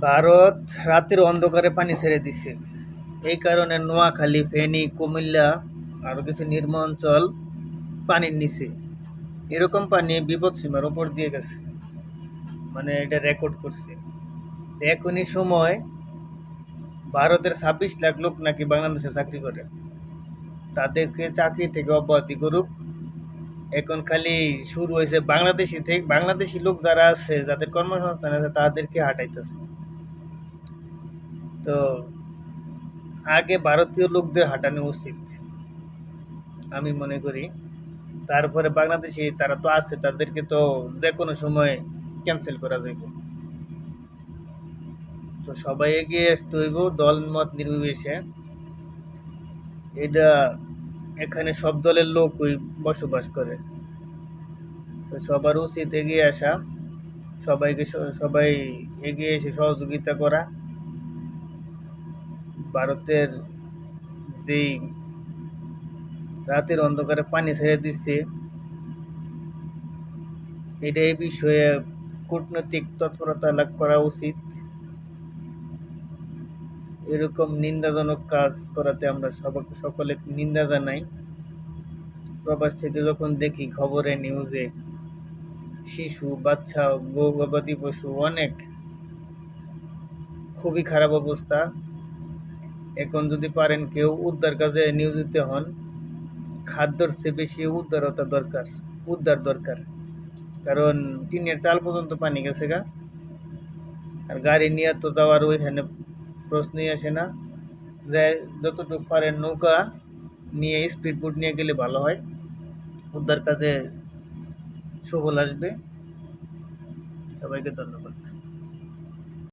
ভারত রাতের অন্ধকারে পানি ছেড়ে দিছে। এই কারণে নোয়াখালী, ফেনী, কুমিল্লা আরও কিছু নির্ম অঞ্চল পানির নিচে। এরকম পানি বিপদ সীমার ওপর দিয়ে গেছে। মানে এটা রেকর্ড করছে। এখনই সময় ভারতের ছাব্বিশ লাখ লোক নাকি বাংলাদেশে চাকরি করে। তাদেরকে চাকরি থেকে অব্যাহতি করুক। এখন খালি শুরু হয়েছে বাংলাদেশি থেকে, বাংলাদেশি লোক যারা আছে, যাদের কর্মসংস্থান আছে, তাদেরকে হাঁটাইতেছে। তো আগে ভারতীয় লোকদের হাঁটানো উচিত, আমি মনে করি। তারপরে বাংলাদেশি তারা তো আছে, তাদেরকে তো যে কোনো সময় ক্যান্সেল করা যাইব। তো সবাই এগিয়ে আসতে হইব দল মত নির্বিশেষে। এটা এখানে সব দলের লোকই বসবাস করে। তো সবার উচিত এগিয়ে আসা, সবাইকে সবাই এগিয়ে এসে সহযোগিতা করা। ভারতের যেই রাতের অন্ধকারে পানি ছেড়ে দিচ্ছে এটা এই বিষয়ে কূটনৈতিক তৎপরতা লাভ করা উচিত। এরকম নিন্দাজনক কাজ করাতে আমরা সকলে নিন্দা জানাই। প্রবাস থেকে যখন দেখি খবরে নিউজে শিশু, বাচ্চা গবাদি পশু অনেক, খুবই খারাপ অবস্থা। এখন যদি পারেন কেউ উদ্ধার কাজে নিয়োজিত হন, খাদ্যর চেয়ে বেশি উদ্ধারতা দরকার, উদ্ধার দরকার। কারণ টিনের চাল পর্যন্ত পানি গেছে গা। আর গাড়ি নিয়ে তো যাওয়ার ওইখানে প্রশ্নই আসে না। যে যতটুকু পারেন নৌকা নিয়ে স্পিড বোট নিয়ে গেলে ভালো হয়। উদ্ধার কাজে সবল আসবে। সবাইকে ধন্যবাদ।